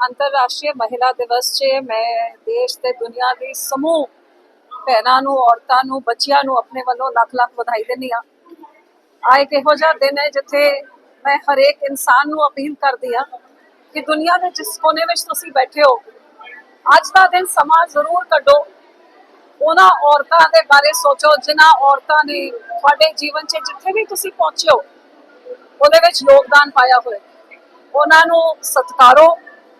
ਅੰਤਰਰਾਸ਼ਟਰੀ ਮਹਿਲਾ ਦਿਵਸ 'ਚ ਮੈਂ ਦੇਸ਼ ਤੇ ਦੁਨੀਆ ਦੀ ਸਮੂਹ ਭੈਣਾਂ ਨੂੰ, ਔਰਤਾਂ ਨੂੰ, ਬੱਚਿਆਂ ਨੂੰ ਆਪਣੇ ਵੱਲੋਂ ਲੱਖ ਲੱਖ ਵਧਾਈ ਦਿੰਦੀ ਆ ਆ ਇੱਕ ਇਹੋ ਜਿਹਾ ਦਿਨ ਹੈ ਜਿੱਥੇ ਮੈਂ ਹਰੇਕ ਇਨਸਾਨ ਨੂੰ ਅਪੀਲ ਕਰਦੀ ਆ ਕਿ ਦੁਨੀਆ ਦੇ ਜਿਸ ਕੋਨੇ ਵਿੱਚ ਤੁਸੀਂ ਬੈਠੇ ਹੋ, ਅੱਜ ਦਾ ਦਿਨ ਸਮਾਂ ਜ਼ਰੂਰ ਕੱਢੋ। ਉਹਨਾਂ ਔਰਤਾਂ ਦੇ ਬਾਰੇ ਸੋਚੋ ਜਿਨ੍ਹਾਂ ਔਰਤਾਂ ਨੇ ਤੁਹਾਡੇ ਜੀਵਨ 'ਚ ਜਿੱਥੇ ਵੀ ਤੁਸੀਂ ਪਹੁੰਚੇ ਹੋ, ਉਹਦੇ ਵਿੱਚ ਯੋਗਦਾਨ ਪਾਇਆ ਹੋਇਆ। ਉਹਨਾਂ ਨੂੰ ਸਤਿਕਾਰੋ।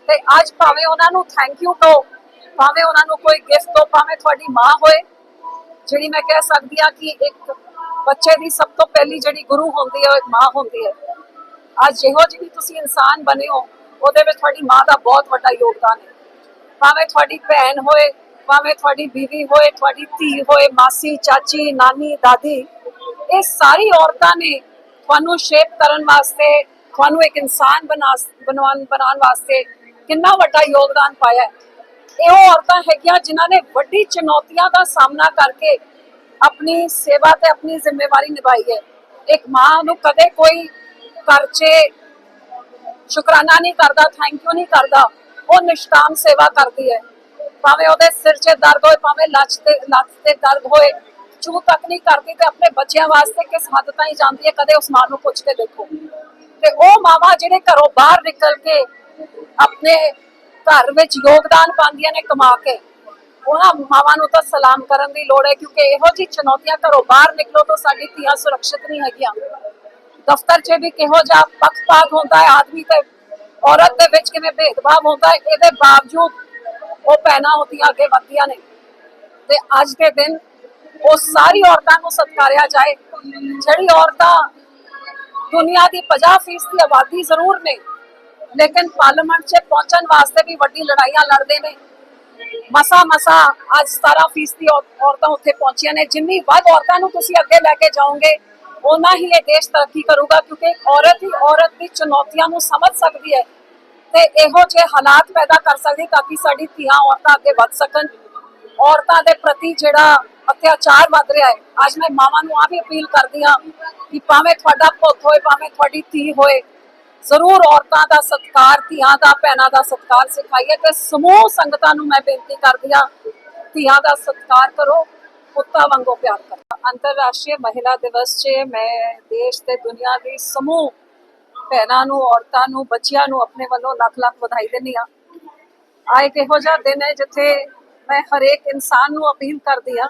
ਤੇ ਅੱਜ ਭਾਵੇਂ ਉਹਨਾਂ ਨੂੰ ਥੈਂਕ ਯੂ ਕਹੋ, ਭਾਵੇਂ ਉਹਨਾਂ ਨੂੰ ਕੋਈ ਗਿਫਟ ਦਿਓ ਭਾਵੇਂ ਤੁਹਾਡੀ ਮਾਂ ਹੋਏ, ਜਿਹੜੀ ਮੈਂ ਕਹਿ ਸਕਦੀ ਆ ਕਿ ਇੱਕ ਬੱਚੇ ਦੀ ਸਭ ਤੋਂ ਪਹਿਲੀ ਜਿਹੜੀ ਗੁਰੂ ਹੁੰਦੀ ਹੈ, ਉਹ ਇੱਕ ਮਾਂ ਹੁੰਦੀ ਹੈ। ਅੱਜ ਜਿਹੋ ਜਿਹੀ ਤੁਸੀਂ ਇਨਸਾਨ ਬਣੇ ਹੋ, ਉਹਦੇ ਵਿੱਚ ਤੁਹਾਡੀ ਮਾਂ ਦਾ ਬਹੁਤ ਵੱਡਾ ਯੋਗਦਾਨ ਹੈ। ਭਾਵੇਂ ਤੁਹਾਡੀ ਭੈਣ ਹੋਏ, ਭਾਵੇਂ ਤੁਹਾਡੀ ਬੀਵੀ ਹੋਏ, ਤੁਹਾਡੀ ਧੀ ਹੋਏ, ਮਾਸੀ, ਚਾਚੀ, ਨਾਨੀ, ਦਾਦੀ, ਇਹ ਸਾਰੀ ਔਰਤਾਂ ਨੇ ਤੁਹਾਨੂੰ ਸ਼ੇਪ ਕਰਨ ਵਾਸਤੇ, ਤੁਹਾਨੂੰ ਇੱਕ ਇਨਸਾਨ ਬਣਾ ਬਣਾਉਣ ਬਣਾਉਣ ਵਾਸਤੇ ਕਿੰਨਾ ਵੱਡਾ ਯੋਗਦਾਨ ਪਾਇਆ ਹੈ। ਇਹ ਉਹ ਔਰਤਾਂ ਹੈਗੀਆਂ ਜਿਨ੍ਹਾਂ ਨੇ ਵੱਡੀ ਚੁਣੌਤੀਆਂ ਦਾ ਸਾਹਮਣਾ ਕਰਕੇ ਆਪਣੀ ਸੇਵਾ ਤੇ ਆਪਣੀ ਜ਼ਿੰਮੇਵਾਰੀ ਨਿਭਾਈ ਹੈ। ਇੱਕ ਮਾਂ ਨੂੰ ਕਦੇ ਕੋਈ ਘਰ ਸ਼ੁਕਰਾਨਾ ਨਹੀਂ ਕਰਦਾ ਥੈਂਕ ਯੂ ਨਹੀਂ ਕਰਦਾ। ਉਹ ਨਿਸ਼ਕਾਮ ਸੇਵਾ ਕਰਦੀ ਹੈ। ਭਾਵੇਂ ਉਹਦੇ ਸਿਰ 'ਚ ਦਰਦ ਹੋਏ, ਭਾਵੇਂ ਲੱਤ ਤੇ ਲੱਤ ਤੇ ਦਰਦ ਹੋਏ ਚੂ ਤੱਕ ਨਹੀਂ ਕਰਦੀ ਤੇ ਆਪਣੇ ਬੱਚਿਆਂ ਵਾਸਤੇ ਕਿਸ ਹੱਦ ਤਾਈਂ ਜਾਂਦੀ ਹੈ, ਕਦੇ ਉਸ ਮਾਂ ਨੂੰ ਪੁੱਛ ਕੇ ਦੇਖੋ। ਤੇ ਉਹ ਮਾਵਾਂ ਜਿਹੜੇ ਘਰੋਂ ਬਾਹਰ ਨਿਕਲ ਕੇ ਆਪਣੇ ਘਰ ਵਿੱਚ ਯੋਗਦਾਨ ਪਾਉਂਦੀਆਂ ਨੇ ਕਮਾ ਕੇ। ਉਹਨਾਂ ਮਾਵਾਂ ਨੂੰ ਤਾਂ ਸਲਾਮ ਕਰਨ ਦੀ ਲੋੜ ਹੈ, ਕਿਉਂਕਿ ਇਹੋ ਜਿਹੀ ਚੁਣੌਤੀਆਂ ਘਰੋਂ ਬਾਹਰ ਨਿਕਲੋ ਤਾਂ ਸਾਡੀ ਧੀਆਂ ਸੁਰੱਖਿਅਤ ਨਹੀਂ ਹੈਗੀਆਂ। ਦਫ਼ਤਰ 'ਚ ਵੀ ਕਿਹੋ ਜਿਹਾ ਪੱਖਪਾਤ ਹੁੰਦਾ ਹੈ, ਆਦਮੀ ਤੇ ਔਰਤ ਦੇ ਵਿੱਚ ਕਿਵੇਂ ਭੇਦਭਾਵ ਹੁੰਦਾ ਹੈ, ਇਹਦੇ ਬਾਵਜੂਦ ਉਹ ਪੈਣਾ ਹੁੰਦੀਆਂ ਅੱਗੇ ਵੱਧਦੀਆਂ ਨੇ। ਤੇ ਅੱਜ ਦੇ ਦਿਨ ਉਹ ਸਾਰੀ ਔਰਤਾਂ ਨੂੰ ਸਤਿਕਾਰਿਆ ਜਾਏ। ਜਿਹੜੀ ਔਰਤਾਂ ਦੁਨੀਆ ਦੀ 50% ਦੀ ਆਬਾਦੀ ਜ਼ਰੂਰ ਨੇ ਲੇਕਿਨ ਪਾਰਲੀਮੈਂਟ 'ਚ ਪਹੁੰਚਣ ਵਾਸਤੇ ਵੀ ਵੱਡੀ ਲੜਾਈਆਂ ਲੜਦੇ ਨੇ। ਮਸਾ ਮਸਾ ਅੱਜ 17% ਔਰਤਾਂ ਉੱਥੇ ਪਹੁੰਚੀਆਂ ਨੇ। ਜਿੰਨੀ ਵੱਧ ਔਰਤਾਂ ਨੂੰ ਤੁਸੀਂ ਅੱਗੇ ਲੈ ਕੇ ਜਾਓਗੇ ਉਨਾ ਹੀ ਇਹ ਦੇਸ਼ ਤਰੱਕੀ ਕਰੂਗਾ, ਕਿਉਂਕਿ ਔਰਤ ਹੀ ਔਰਤ ਦੀ ਚੁਣੌਤੀਆਂ ਨੂੰ ਸਮਝ ਸਕਦੀ ਹੈ ਤੇ ਇਹੋ ਜਿਹੇ ਹਾਲਾਤ ਪੈਦਾ ਕਰ ਸਕਦੀ ਤਾਂ ਕਿ ਸਾਡੀ ਧੀਆਂ ਔਰਤਾਂ ਅੱਗੇ ਵੱਧ ਸਕਣ। ਔਰਤਾਂ ਦੇ ਪ੍ਰਤੀ ਜਿਹੜਾ ਅਤਿਆਚਾਰ ਵੱਧ ਰਿਹਾ ਹੈ, ਅੱਜ ਮੈਂ ਮਾਵਾਂ ਨੂੰ ਆ ਵੀ ਅਪੀਲ ਕਰਦੀ ਹਾਂ ਕਿ ਭਾਵੇਂ ਤੁਹਾਡਾ ਪੁੱਤ ਹੋਏ, ਭਾਵੇਂ ਤੁਹਾਡੀ ਧੀ ਹੋਏ ਜ਼ਰੂਰ ਔਰਤਾਂ ਦਾ ਸਤਿਕਾਰ, ਧੀਆਂ ਦਾ, ਭੈਣਾਂ ਦਾ ਸਤਿਕਾਰ ਸਿਖਾਈਏ ਤੇ ਸਮੂਹ ਸੰਗਤਾਂ ਨੂੰ ਮੈਂ ਬੇਨਤੀ ਕਰਦੀ ਹਾਂ, ਧੀਆਂ ਦਾ ਸਤਿਕਾਰ ਕਰੋ, ਪੁੱਤਾਂ ਵਾਂਗੂ ਪਿਆਰ ਕਰੋ। ਅੰਤਰਰਾਸ਼ਟਰੀ ਮਹਿਲਾ ਦਿਵਸ 'ਚ ਮੈਂ ਦੇਸ਼ ਤੇ ਦੁਨੀਆ ਦੀ ਸਮੂਹ ਭੈਣਾਂ ਨੂੰ, ਔਰਤਾਂ ਨੂੰ, ਬੱਚਿਆਂ ਨੂੰ ਆਪਣੇ ਵੱਲੋਂ ਲੱਖ ਲੱਖ ਵਧਾਈ ਦਿੰਦੀ ਆ ਆ ਇੱਕ ਇਹੋ ਜਿਹਾ ਦਿਨ ਹੈ ਜਿੱਥੇ ਮੈਂ ਹਰੇਕ ਇਨਸਾਨ ਨੂੰ ਅਪੀਲ ਕਰਦੀ ਆ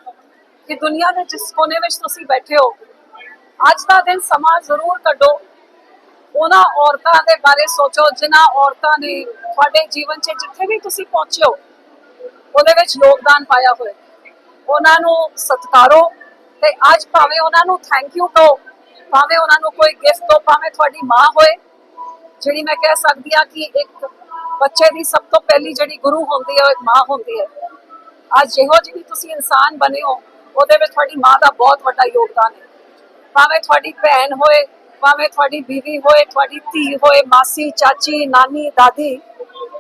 ਕਿ ਦੁਨੀਆ ਦੇ ਜਿਸ ਕੋਨੇ ਵਿੱਚ ਤੁਸੀਂ ਬੈਠੇ ਹੋ, ਅੱਜ ਦਾ ਦਿਨ ਸਮਾਂ ਜ਼ਰੂਰ ਕੱਢੋ। ਉਹਨਾਂ ਔਰਤਾਂ ਦੇ ਬਾਰੇ ਸੋਚੋ, ਜਿਨ੍ਹਾਂ ਔਰਤਾਂ ਨੇ ਤੁਹਾਡੇ ਜੀਵਨ 'ਚ ਜਿੱਥੇ ਵੀ ਤੁਸੀਂ ਪਹੁੰਚੇ ਹੋ, ਉਹਦੇ ਵਿੱਚ ਯੋਗਦਾਨ ਪਾਇਆ ਹੋਇਆ ਉਹਨਾਂ ਨੂੰ ਸਤਿਕਾਰੋ ਤੇ ਅੱਜ ਭਾਵੇਂ ਉਹਨਾਂ ਨੂੰ ਥੈਂਕ ਯੂ ਕਹੋ, ਭਾਵੇਂ ਉਹਨਾਂ ਨੂੰ ਕੋਈ ਗਿਫਟ ਦਿਓ ਭਾਵੇਂ ਤੁਹਾਡੀ ਮਾਂ ਹੋਏ, ਜਿਹੜੀ ਮੈਂ ਕਹਿ ਸਕਦੀ ਆ ਕਿ ਇੱਕ ਬੱਚੇ ਦੀ ਸਭ ਤੋਂ ਪਹਿਲੀ ਜਿਹੜੀ ਗੁਰੂ ਹੁੰਦੀ ਹੈ, ਉਹ ਇੱਕ ਮਾਂ ਹੁੰਦੀ ਹੈ। ਅੱਜ ਜਿਹੋ ਜਿਹੀ ਤੁਸੀਂ ਇਨਸਾਨ ਬਣੇ ਹੋ, ਉਹਦੇ ਵਿੱਚ ਤੁਹਾਡੀ ਮਾਂ ਦਾ ਬਹੁਤ ਵੱਡਾ ਯੋਗਦਾਨ ਹੈ। ਭਾਵੇਂ ਤੁਹਾਡੀ ਭੈਣ ਹੋਏ ਭਾਵੇਂ ਤੁਹਾਡੀ ਬੀਵੀ ਹੋਏ, ਤੁਹਾਡੀ ਧੀ ਹੋਏ, ਮਾਸੀ, ਚਾਚੀ, ਨਾਨੀ, ਦਾਦੀ,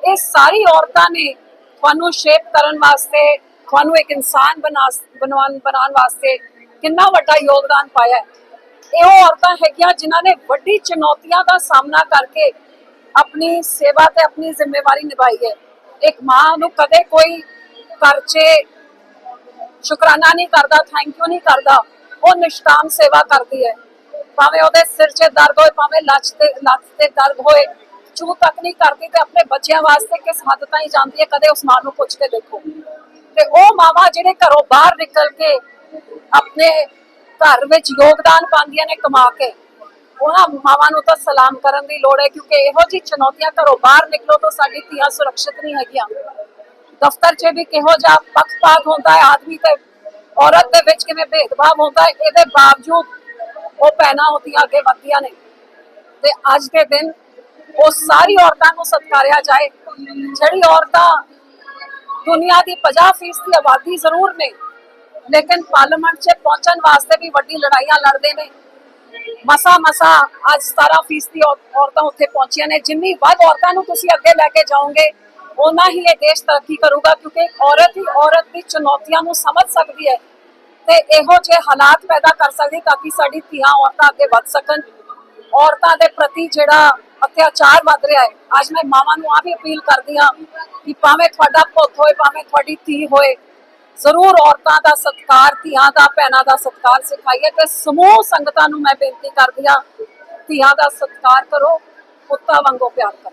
ਇਹ ਸਾਰੀ ਔਰਤਾਂ ਨੇ ਤੁਹਾਨੂੰ ਸ਼ੇਪ ਕਰਨ ਵਾਸਤੇ, ਤੁਹਾਨੂੰ ਇੱਕ ਇਨਸਾਨ ਬਣਾ ਬਣਾਉਣ ਬਣਾਉਣ ਵਾਸਤੇ ਕਿੰਨਾ ਵੱਡਾ ਯੋਗਦਾਨ ਪਾਇਆ ਹੈ। ਇਹ ਉਹ ਔਰਤਾਂ ਹੈਗੀਆਂ ਜਿਨ੍ਹਾਂ ਨੇ ਵੱਡੀ ਚੁਣੌਤੀਆਂ ਦਾ ਸਾਹਮਣਾ ਕਰਕੇ ਆਪਣੀ ਸੇਵਾ ਤੇ ਆਪਣੀ ਜ਼ਿੰਮੇਵਾਰੀ ਨਿਭਾਈ ਹੈ। ਇੱਕ ਮਾਂ ਨੂੰ ਕਦੇ ਕੋਈ ਕਰਚੇ ਸ਼ੁਕਰਾਨਾ ਨਹੀਂ ਕਰਦਾ ਥੈਂਕ ਯੂ ਨਹੀਂ ਕਰਦਾ, ਉਹ ਨਿਸ਼ਕਾਮ ਸੇਵਾ ਕਰਦੀ ਹੈ। ਭਾਵੇਂ ਉਹਦੇ ਸਿਰ 'ਚ ਦਰਦ ਹੋਏ, ਭਾਵੇਂ ਲੱਤ ਤੇ ਲੱਤ ਤੇ ਦਰਦ ਹੋਏ ਚੂ ਤੱਕ ਨਹੀਂ ਕਰਦੀ ਤੇ ਆਪਣੇ ਬੱਚਿਆਂ ਵਾਸਤੇ ਕਿਸ ਹੱਦ ਤਾਈਂ ਜਾਂਦੀ ਹੈ, ਕਦੇ ਉਸ ਮਾਂ ਨੂੰ ਪੁੱਛ ਕੇ ਦੇਖੋ। ਤੇ ਉਹ ਮਾਵਾਂ ਜਿਹੜੇ ਘਰੋਂ ਬਾਹਰ ਨਿਕਲ ਕੇ ਆਪਣੇ ਘਰ ਵਿੱਚ ਯੋਗਦਾਨ ਪਾਉਂਦੀਆਂ ਨੇ ਕਮਾ ਕੇ, ਉਹਨਾਂ ਮਾਵਾਂ ਨੂੰ ਤਾਂ ਸਲਾਮ ਕਰਨ ਦੀ ਲੋੜ ਹੈ, ਕਿਉਂਕਿ ਇਹੋ ਜਿਹੀ ਚੁਣੌਤੀਆਂ ਘਰੋਂ ਬਾਹਰ ਨਿਕਲੋ ਤਾਂ ਸਾਡੀ ਧੀਆਂ ਸੁਰੱਖਿਅਤ ਨਹੀਂ ਹੈਗੀਆਂ। ਦਫ਼ਤਰ 'ਚ ਵੀ ਕਿਹੋ ਜਿਹਾ ਪੱਖਪਾਤ ਹੁੰਦਾ ਹੈ, ਆਦਮੀ ਤੇ ਔਰਤ ਦੇ ਵਿੱਚ ਕਿਵੇਂ ਭੇਦਭਾਵ ਹੁੰਦਾ ਹੈ, ਇਹਦੇ ਬਾਵਜੂਦ ਉਹ ਪੈਣਾ ਹੁੰਦੀਆਂ ਅੱਗੇ ਵਧਦੀਆਂ ਨੇ। ਤੇ ਅੱਜ ਦੇ ਦਿਨ ਉਹ ਸਾਰੀ ਔਰਤਾਂ ਨੂੰ ਸਤਿਕਾਰਿਆ ਜਾਏ। ਜਿਹੜੀ ਔਰਤਾਂ ਦੁਨੀਆ ਦੀ 50% ਦੀ ਆਬਾਦੀ ਜ਼ਰੂਰ ਨੇ, ਲੇਕਿਨ ਪਾਰਲੀਮੈਂਟ 'ਚ ਪਹੁੰਚਣ ਵਾਸਤੇ ਵੀ ਵੱਡੀ ਲੜਾਈਆਂ ਲੜਦੇ ਨੇ। ਮਸਾ ਮਸਾ ਅੱਜ 17% ਦੀ ਔਰਤਾਂ ਉੱਥੇ ਪਹੁੰਚੀਆਂ ਨੇ। ਜਿੰਨੀ ਵੱਧ ਔਰਤਾਂ ਨੂੰ ਤੁਸੀਂ ਅੱਗੇ ਲੈ ਕੇ ਜਾਓਗੇ ਉਨਾ ਹੀ ਇਹ ਦੇਸ਼ ਤਰੱਕੀ ਕਰੂਗਾ, ਕਿਉਂਕਿ ਔਰਤ ਹੀ ਔਰਤ ਦੀ ਚੁਣੌਤੀਆਂ ਨੂੰ ਸਮਝ ਸਕਦੀ ਹੈ। ਤੇ ਇਹੋ ਜਿਹੇ ਹਾਲਾਤ ਪੈਦਾ ਕਰ ਸਕਦੀ ਤਾਂ ਕਿ ਸਾਡੀ ਧੀਆਂ ਔਰਤਾਂ ਅੱਗੇ ਵੱਧ ਸਕਣ। ਔਰਤਾਂ ਦੇ ਪ੍ਰਤੀ ਜਿਹੜਾ ਅਤਿਆਚਾਰ ਵੱਧ ਰਿਹਾ ਹੈ, ਅੱਜ ਮੈਂ ਮਾਵਾਂ ਨੂੰ ਆ ਵੀ ਅਪੀਲ ਕਰਦੀ ਹਾਂ ਕਿ ਭਾਵੇਂ ਤੁਹਾਡਾ ਪੁੱਤ ਹੋਏ, ਭਾਵੇਂ ਤੁਹਾਡੀ ਧੀ ਹੋਏ, ਜ਼ਰੂਰ ਔਰਤਾਂ ਦਾ ਸਤਿਕਾਰ, ਧੀਆਂ ਦਾ, ਭੈਣਾਂ ਦਾ ਸਤਿਕਾਰ ਸਿਖਾਈਏ ਤੇ ਸਮੂਹ ਸੰਗਤਾਂ ਨੂੰ ਮੈਂ ਬੇਨਤੀ ਕਰਦੀ ਹਾਂ, ਧੀਆਂ ਦਾ ਸਤਿਕਾਰ ਕਰੋ, ਪੁੱਤਾਂ ਵਾਂਗੂ ਪਿਆਰ ਕਰੋ।